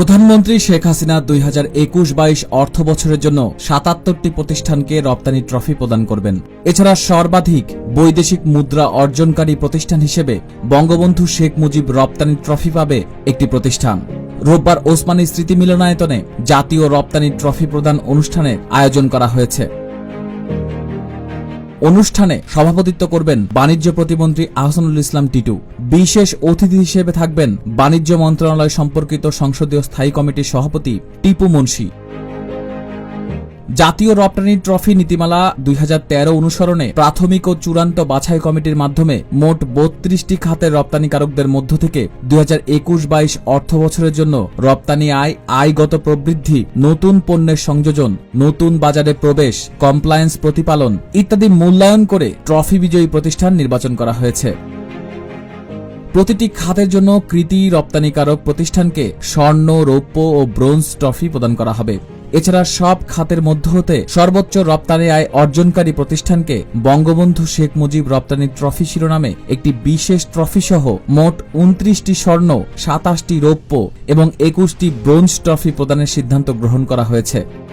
প্রধানমন্ত্রী শেখ হাসিনা দুই হাজার একুশ বাইশ অর্থ বছরের জন্য সাতাত্তরটি প্রতিষ্ঠানকে রপ্তানি ট্রফি প্রদান করবেন। এছাড়া সর্বাধিক বৈদেশিক মুদ্রা অর্জনকারী প্রতিষ্ঠান হিসেবে বঙ্গবন্ধু শেখ মুজিব রপ্তানি ট্রফি পাবে একটি প্রতিষ্ঠান। রোববার ওসমানী স্মৃতি মিলনায়তনে জাতীয় রপ্তানি ট্রফি প্রদান অনুষ্ঠানের আয়োজন করা হয়েছে। অনুষ্ঠানে সভাপতিত্ব করবেন বাণিজ্য প্রতিমন্ত্রী আহসানুল ইসলাম টিটু। বিশেষ অতিথি হিসেবে থাকবেন বাণিজ্য মন্ত্রণালয় সম্পর্কিত সংসদীয় স্থায়ী কমিটির সভাপতি টিপু মুন্সি। জাতীয় রপ্তানি ট্রফি নীতিমালা দুই হাজার তেরো অনুসরণে প্রাথমিক ও চূড়ান্ত বাছাই কমিটির মাধ্যমে মোট বত্রিশটি খাতের রপ্তানিকারকদের মধ্য থেকে দুই হাজার একুশ বাইশ অর্থ বছরের জন্য রপ্তানি আয়, আয়গত প্রবৃদ্ধি, নতুন পণ্যের সংযোজন, নতুন বাজারে প্রবেশ কমপ্লায়েন্স প্রতিপালন ইত্যাদি মূল্যায়ন করে ট্রফি বিজয়ী প্রতিষ্ঠান নির্বাচন করা হয়েছে। প্রতিটি খাতের জন্য কৃতি রপ্তানিকারক প্রতিষ্ঠানকে স্বর্ণ, রৌপ্য ও ব্রোঞ্জ ট্রফি প্রদান করা হবে। এছাড়া সব খাতের মধ্য হতে সর্বোচ্চ রপ্তানি আয় অর্জনকারী প্রতিষ্ঠানকে বঙ্গবন্ধু শেখ মুজিব রপ্তানি ট্রফি শিরোনামে একটি বিশেষ ট্রফি সহ মোট উনত্রিশটি স্বর্ণ, সাতাশটি রৌপ্য এবং একুশটি ব্রোঞ্জ ট্রফি প্রদানের সিদ্ধান্ত গ্রহণ করা হয়েছে।